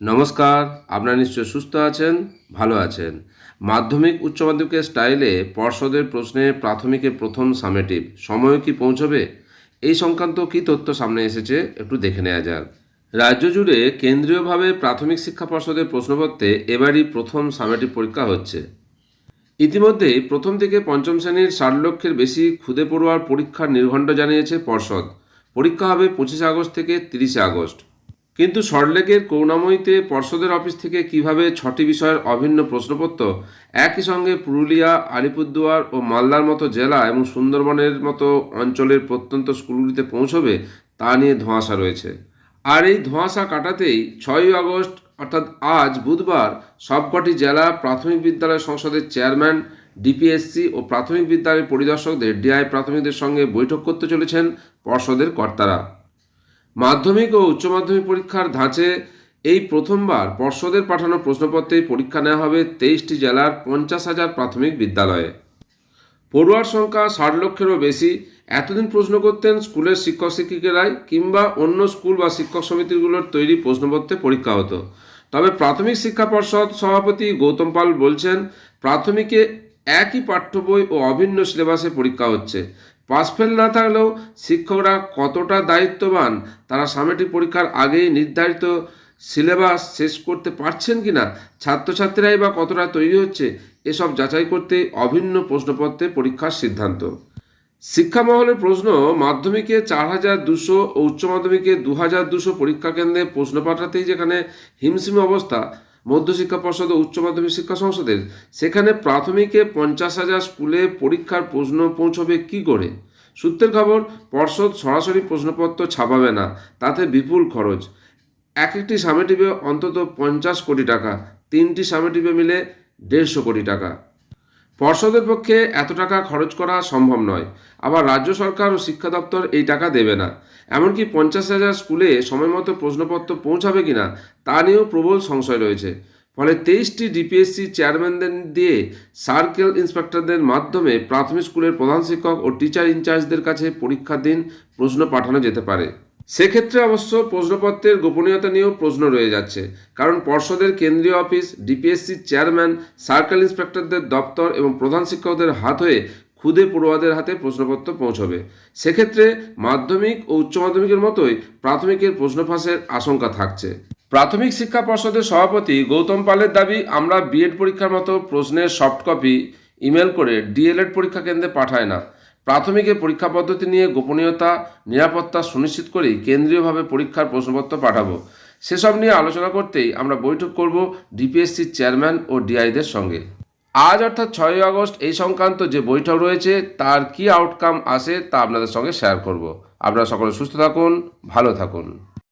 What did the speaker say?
নমস্কার, আপনারা নিশ্চয় সুস্থ আছেন, ভালো আছেন। মাধ্যমিক উচ্চ মাধ্যমিকের স্টাইলে পর্ষদের প্রশ্নে প্রাথমিকের প্রথম সামেটিভ সময় কি পৌঁছবে? এই সংক্রান্ত কী তথ্য সামনে এসেছে, একটু দেখে নেওয়া যাক। রাজ্য জুড়ে কেন্দ্রীয়ভাবে প্রাথমিক শিক্ষা পর্ষদের প্রশ্নপত্রে এবারই প্রথম সামেটিভ পরীক্ষা হচ্ছে। ইতিমধ্যেই প্রথম থেকে পঞ্চম শ্রেণির ষাট লক্ষের বেশি খুদে পড়ুয়ার পরীক্ষার নির্ঘণ্ট জানিয়েছে পর্ষদ। পরীক্ষা হবে পঁচিশে আগস্ট থেকে তিরিশে আগস্ট। কিন্তু সল্টলেকের করুণাময়ীতে পর্ষদের অফিস থেকে কীভাবে ছটি বিষয়ের অভিন্ন প্রশ্নপত্র, একই সঙ্গে পুরুলিয়া, আলিপুরদুয়ার ও মালদার মতো জেলা এবং সুন্দরবনের মতো অঞ্চলের প্রত্যন্ত স্কুলগুলিতে পৌঁছবে, তা নিয়ে ধোঁয়াশা রয়েছে। আর এই ধোঁয়াশা কাটাতেই ছয়ই আগস্ট, অর্থাৎ আজ বুধবার, সবকটি জেলা প্রাথমিক বিদ্যালয় সংসদের চেয়ারম্যান, ডিপিএসসি ও প্রাথমিক বিদ্যালয়ের পরিদর্শকদের ডিআই প্রাথমিকদের সঙ্গে বৈঠক করতে চলেছেন পর্ষদের কর্তারা। মাধ্যমিক ও উচ্চ মাধ্যমিক পরীক্ষার ধাঁচে এই প্রথমবার পর্ষদের পাঠানো প্রশ্নপত্রে পরীক্ষা নেওয়া হবে তেইশটি জেলার পঞ্চাশ হাজার প্রাথমিক বিদ্যালয়ে। পড়ুয়ার সংখ্যা ষাট লক্ষেরও বেশি। এতদিন প্রশ্ন করতেন স্কুলের শিক্ষক শিক্ষিকারাই কিংবা অন্য স্কুল বা শিক্ষক সমিতিগুলোর তৈরি প্রশ্নপত্রে পরীক্ষা হতো। তবে প্রাথমিক শিক্ষা পর্ষদ সভাপতি গৌতম পাল বলছেন, প্রাথমিকে একই পাঠ্য বই ও অভিন্ন সিলেবাসে পরীক্ষা হচ্ছে। পাস ফেল না থাকলেও শিক্ষকরা কতটা দায়িত্ববান, তারা সামেটিক পরীক্ষার আগেই নির্ধারিত সিলেবাস শেষ করতে পারছেন কি না ছাত্রছাত্রীরাই বা কতটা তৈরি হচ্ছে, এসব যাচাই করতে অভিন্ন প্রশ্নপত্রে পরীক্ষার সিদ্ধান্ত। শিক্ষা মহলের প্রশ্ন, মাধ্যমিকে চার হাজার দুশো ও উচ্চ মাধ্যমিকে দু হাজার দুশো পরীক্ষা কেন্দ্রে প্রশ্ন পাঠাতেই যেখানে হিমশিম অবস্থা মধ্যশিক্ষা পর্ষদ ও উচ্চ মাধ্যমিক শিক্ষা সংসদের। সেখানে প্রাথমিকে পঞ্চাশ হাজার স্কুলে পরীক্ষার প্রশ্ন পৌঁছবে কি করে? সূত্রের খবর, পর্ষদ সরাসরি প্রশ্নপত্র ছাপাবে না, তাতে বিপুল খরচ। এক একটি সামেটিভে অন্তত পঞ্চাশ কোটি টাকা, তিনটি সামেটিভে মিলে দেড়শো কোটি টাকা। পর্ষদের পক্ষে এত টাকা খরচ করা সম্ভব নয়। আবার রাজ্য সরকার ও শিক্ষা দপ্তর এই টাকা দেবে না। এমনকি পঞ্চাশ হাজার স্কুলে সময়মতো প্রশ্নপত্র পৌঁছাবে কিনা তা নিয়েও প্রবল সংশয় রয়েছে। ফলে তেইশটি ডিপিএসসি চেয়ারম্যানদের দিয়ে সার্কেল ইন্সপেক্টরদের মাধ্যমে প্রাথমিক স্কুলের প্রধান শিক্ষক ও টিচার ইনচার্জদের কাছে পরীক্ষার দিন প্রশ্ন পাঠানো যেতে পারে। সেক্ষেত্রে অবশ্য প্রশ্নপত্রের গোপনীয়তা নিয়েও প্রশ্ন রয়ে যাচ্ছে। কারণ পর্ষদের কেন্দ্রীয় অফিস ডিপিএসসির চেয়ারম্যান, সার্কেল ইন্সপেক্টরদের দপ্তর এবং প্রধান শিক্ষকদের হাত হয়ে খুদে পড়ুয়াদের হাতে প্রশ্নপত্র পৌঁছবে। সেক্ষেত্রে মাধ্যমিক ও উচ্চ মাধ্যমিকের মতোই প্রাথমিকের প্রশ্ন ফাঁসের আশঙ্কা থাকছে। প্রাথমিক শিক্ষা পর্ষদের সভাপতি গৌতম পালের দাবি, আমরা বিএড পরীক্ষার মতো প্রশ্নের সফট কপি, ইমেল করে ডিএলএড পরীক্ষা কেন্দ্রে পাঠায় না। প্রাথমিকের পরীক্ষা পদ্ধতি নিয়ে গোপনীয়তা, নিরাপত্তা সুনিশ্চিত করেই কেন্দ্রীয়ভাবে পরীক্ষার প্রশ্নপত্র পাঠাবো। সেসব নিয়ে আলোচনা করতেই আমরা বৈঠক করব ডিপিএসসির চেয়ারম্যান ও ডিআইদের সঙ্গে। আজ অর্থাৎ ছয়ই আগস্ট, এই সংক্রান্ত যে বৈঠক রয়েছে, তার কি আউটকাম আসে তা আপনাদের সঙ্গে শেয়ার করব। আপনারা সকলে সুস্থ থাকুন, ভালো থাকুন।